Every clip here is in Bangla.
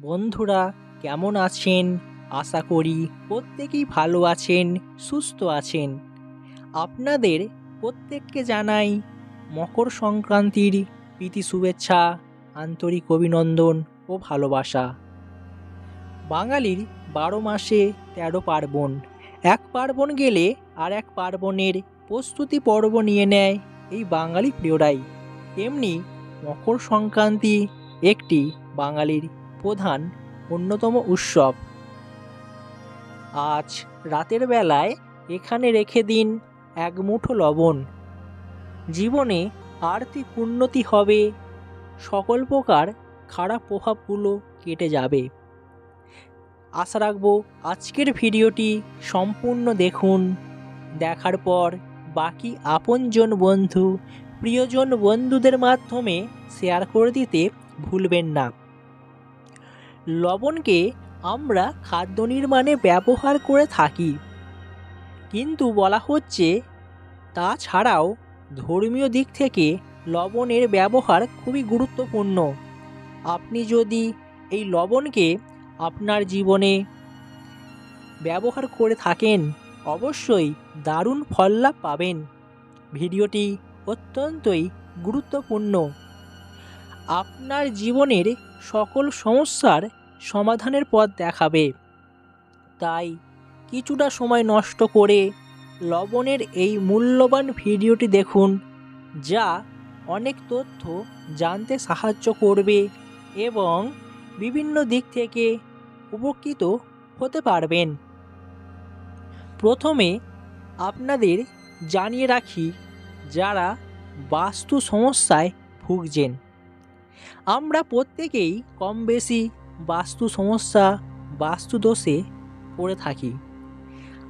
বন্ধুরা, কেমন আছেন? আশা করি প্রত্যেকেই ভালো আছেন, সুস্থ আছেন। আপনাদের প্রত্যেককে জানাই মকর সংক্রান্তির প্রীতি শুভেচ্ছা, আন্তরিক অভিনন্দন ও ভালোবাসা। বাঙালির বারো মাসে তেরো পার্বণ। এক পার্বণ গেলে আর এক পার্বণের প্রস্তুতি পর্ব নিয়ে নেয় এই বাঙালি প্রিয়রাই। তেমনি মকর সংক্রান্তি একটি বাঙালির প্রধান অন্যতম উৎসব। আজ রাতের বেলায় এখানে রেখে দিন এক মুঠো লবণ। জীবনে আর্থিক উন্নতি হবে, সকল প্রকার খারাপ প্রভাবগুলো কেটে যাবে। আশা রাখব আজকের ভিডিওটি সম্পূর্ণ দেখুন। দেখার পর বাকি আপনজন বন্ধু, প্রিয়জন বন্ধুদের মাধ্যমে শেয়ার করে দিতে ভুলবেন না। লবণকে আমরা খাদ্য নির্মাণে ব্যবহার করে থাকি। কিন্তু বলা হচ্ছে তাছাড়াও ধর্মীয় দিক থেকে লবণের ব্যবহার খুবই গুরুত্বপূর্ণ। আপনি যদি এই লবণকে আপনার জীবনে ব্যবহার করে থাকেন, অবশ্যই দারুণ ফল লাভ পাবেন। ভিডিওটি অত্যন্তই গুরুত্বপূর্ণ। আপনার জীবনের সকল সমস্যার সমাধানের পথ দেখাবে। তাই কিছুটা সময় নষ্ট করে লবণের এই মূল্যবান ভিডিওটি দেখুন, যা অনেক তথ্য জানতে সাহায্য করবে এবং বিভিন্ন দিক থেকে উপকৃত হতে পারবেন। প্রথমে আপনাদের জানিয়ে রাখি, যারা বাস্তু সমস্যায় ভুগছেন। আমরা প্রত্যেকেই কম বেশি বাস্তু সমস্যা, বাস্তু দোষে পড়ে থাকি।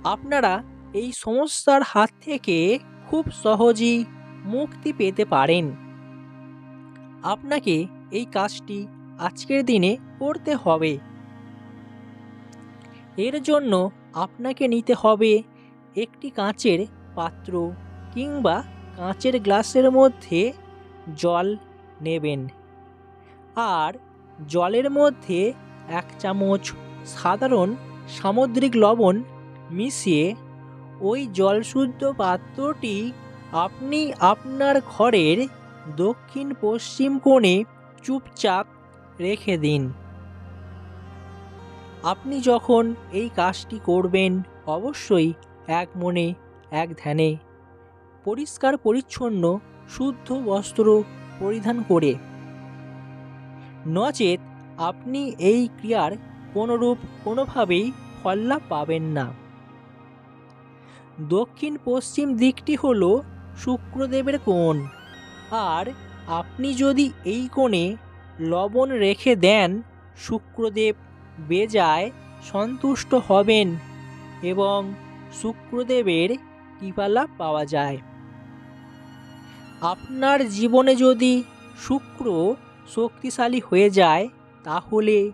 আপনারা এই সমস্যার হাত থেকে খুব সহজেই মুক্তি পেতে পারেন। আপনাকে এই কাজটি আজকের দিনে করতে হবে। এর জন্য আপনাকে নিতে হবে একটি কাঁচের পাত্র কিংবা কাঁচের গ্লাসের মধ্যে জল নেবেন। আর জলের মধ্যে এক চামচ সাধারণ সামুদ্রিক লবণ মিশিয়ে ওই জলশুদ্ধ পাত্রটি আপনি আপনার ঘরের দক্ষিণ পশ্চিম কোণে চুপচাপ রেখে দিন। আপনি যখন এই কাজটি করবেন, অবশ্যই এক মনে, এক ধ্যানে পরিষ্কার পরিচ্ছন্ন শুদ্ধ বস্ত্র পরিধান করে নচেত আপনি এই ক্রিয়ার কোনোরূপ কোনোভাবেই ফললাভ পাবেন না। দক্ষিণ পশ্চিম দিকটি হল শুক্রদেবের কোণ। আর আপনি যদি এই কোণে লবণ রেখে দেন, শুক্রদেব বেজায় সন্তুষ্ট হবেন এবং শুক্রদেবের কৃপালাভ পাওয়া যায়। আপনার জীবনে যদি শুক্র শক্তিশালী হয়ে যায়, তাহলে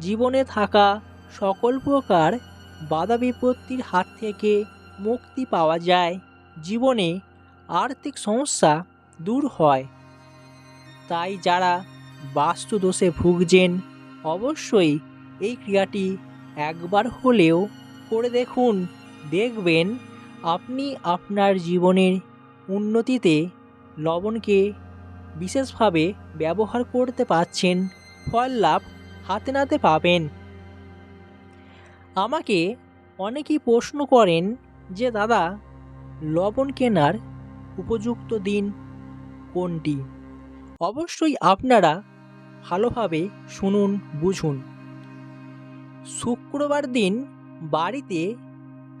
জীবনে থাকা সকল প্রকার বাধা বিপত্তির হাত থেকে মুক্তি পাওয়া যায়। জীবনে আর্থিক সমস্যা দূর হয়। তাই যারা বাস্তু দোষে ভুগছেন, অবশ্যই এই ক্রিয়াটি একবার হলেও করে দেখুন। দেখবেন, আপনি আপনার জীবনের উন্নতিতে লবণকে বিশেষভাবে ব্যবহার করতে পারছেন, ফল লাভ হাতে নাতে পাবেন। আমাকে অনেকেই প্রশ্ন করেন যে, দাদা, লবণ কেনার উপযুক্ত দিন কোনটি? অবশ্যই আপনারা ভালোভাবে শুনুন, বুঝুন। শুক্রবার দিন বাড়িতে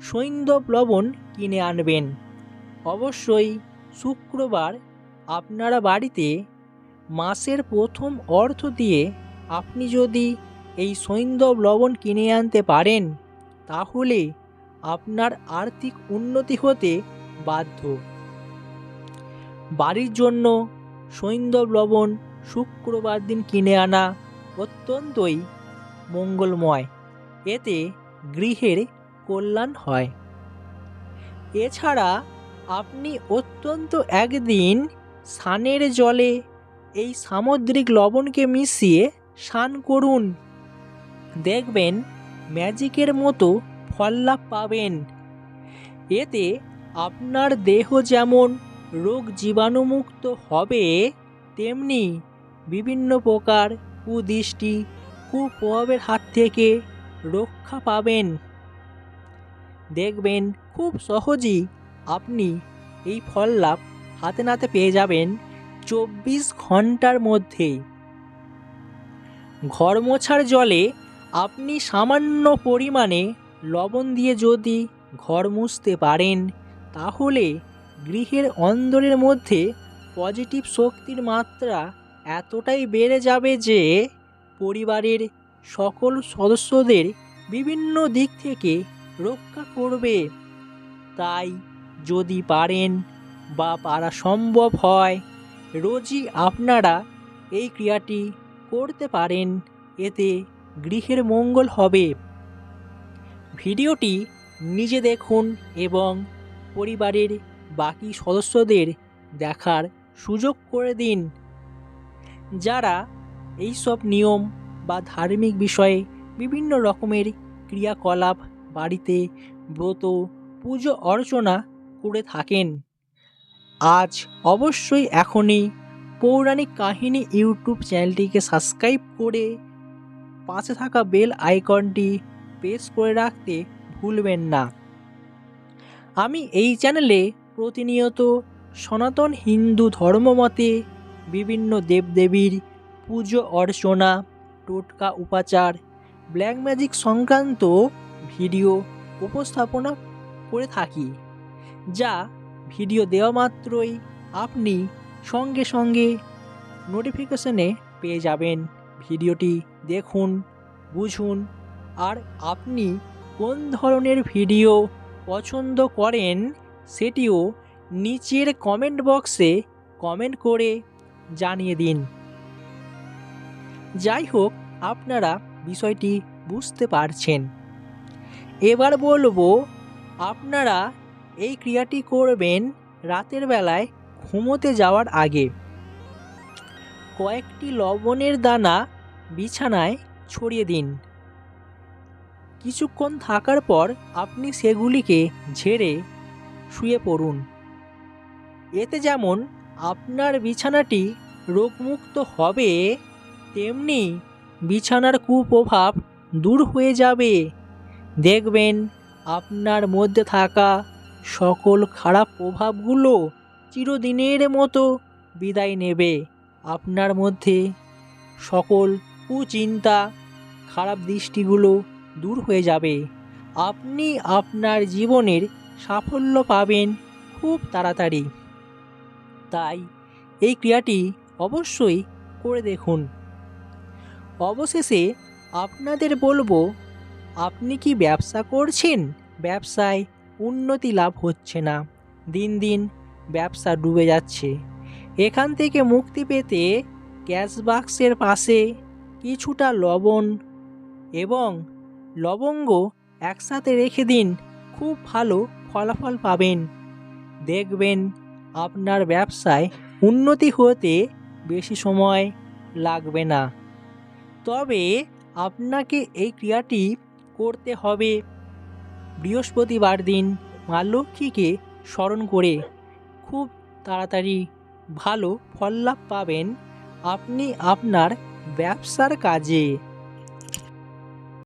সৈন্দব লবণ কিনে আনবেন। অবশ্যই শুক্রবার আপনারা বাড়িতে মাসের প্রথম অর্থ দিয়ে আপনি যদি এই সৈন্দব লবণ কিনে আনতে পারেন, তাহলে আপনার আর্থিক উন্নতি হতে বাধ্য। বাড়ির জন্য সৈন্দব লবণ শুক্রবার দিন কিনে আনা অত্যন্তই মঙ্গলময়। এতে গৃহের কল্যাণ হয়। এছাড়া আপনি অত্যন্ত একদিন স্নানের জলে এই সামুদ্রিক লবণকে মিশিয়ে স্নান করুন। দেখবেন ম্যাজিকের মতো ফল লাভ পাবেন। এতে আপনার দেহ যেমন রোগ জীবাণুমুক্ত হবে, তেমনি বিভিন্ন প্রকার কুদৃষ্টি, কুপ্রভাবের হাত থেকে রক্ষা পাবেন। দেখবেন খুব সহজেই আপনি এই ফল লাভ হাতে নাতে পেয়ে যাবেন চব্বিশ ঘণ্টার মধ্যেই ঘর মোছার জলে আপনি সামান্য পরিমাণে লবণ দিয়ে যদি ঘর মুছতে পারেন, তাহলে গৃহের অন্দরের মধ্যে পজিটিভ শক্তির মাত্রা এতটাই বেড়ে যাবে যে পরিবারের সকল সদস্যদের বিভিন্ন দিক থেকে রক্ষা করবে। তাই যদি পারেন বা পারা সম্ভব হয়, রোজই আপনারা এই ক্রিয়াটি করতে পারেন, এতে গৃহের মঙ্গল হবে। ভিডিওটি নিজে দেখুন এবং পরিবারের বাকি সদস্যদের দেখার সুযোগ করে দিন। যারা এই সব নিয়ম বা ধার্মিক বিষয়ে বিভিন্ন রকমের ক্রিয়াকলাপ, বাড়িতে ব্রত, পুজো অর্চনা করে থাকেন। আজ অবশ্যই এখনই পৌরাণিক কাহিনী ইউটিউব চ্যানেলটিকে সাবস্ক্রাইব করে পাশে থাকা বেল আইকনটি প্রেস করে রাখতে ভুলবেন না। আমি এই চ্যানেলে প্রতিনিয়ত সনাতন হিন্দু ধর্মমতে বিভিন্ন দেবদেবীর পুজো অর্চনা, টোটকা উপাচার, ব্ল্যাক ম্যাজিক সংক্রান্ত ভিডিও উপস্থাপনা করে থাকি, যা ভিডিও দেওয়া মাত্রই আপনি সঙ্গে সঙ্গে নোটিফিকেশনে পেয়ে যাবেন। ভিডিওটি দেখুন, বুঝুন আর আপনি কোন ধরনের ভিডিও পছন্দ করেন সেটিও নিচের কমেন্ট বক্সে কমেন্ট করে জানিয়ে দিন। যাই হোক, আপনারা বিষয়টি বুঝতে পারছেন। এবার বলব, আপনারা এই ক্রিয়াটি করবেন রাতের বেলায় ঘুমোতে যাওয়ার আগে। কয়েকটি লবণের দানা বিছানায় ছড়িয়ে দিন। কিছুক্ষণ থাকার পর আপনি সেগুলিকে ঝেড়ে শুয়ে পড়ুন। এতে যেমন আপনার বিছানাটি রোগমুক্ত হবে, তেমনি বিছানার কুপ্রভাব দূর হয়ে যাবে। দেখবেন আপনার মধ্যে থাকা সকল খারাপ প্রভাবগুলো চিরদিনের মতো বিদায় নেবে। আপনার মধ্যে সকল কুচিন্তা, খারাপ দৃষ্টিগুলো দূর হয়ে যাবে। আপনি আপনার জীবনের সাফল্য পাবেন খুব তাড়াতাড়ি। তাই এই ক্রিয়াটি অবশ্যই করে দেখুন। অবশেষে আপনাদের বলব, আপনি কি ব্যবসা করছেন? ব্যবসায় উন্নতি লাভ হচ্ছে না। দিন দিন ব্যবসা ডুবে যাচ্ছে। এখান থেকে মুক্তি পেতে ক্যাশ বাক্সের পাশে কিছুটা লবণ এবং লবঙ্গ একসাথে রেখে দিন, খুব ভালো ফলাফল পাবেন। দেখবেন আপনার ব্যবসায় উন্নতি হতে বেশি সময় লাগবে না। তবে আপনাকে এই ক্রিয়াটি করতে হবে। বৃহস্পতিবার দিন মা লক্ষ্মীকে স্মরণ করে খুব তাড়াতাড়ি ভালো ফল লাভ পাবেন। আপনি আপনার ব্যবসার কাজে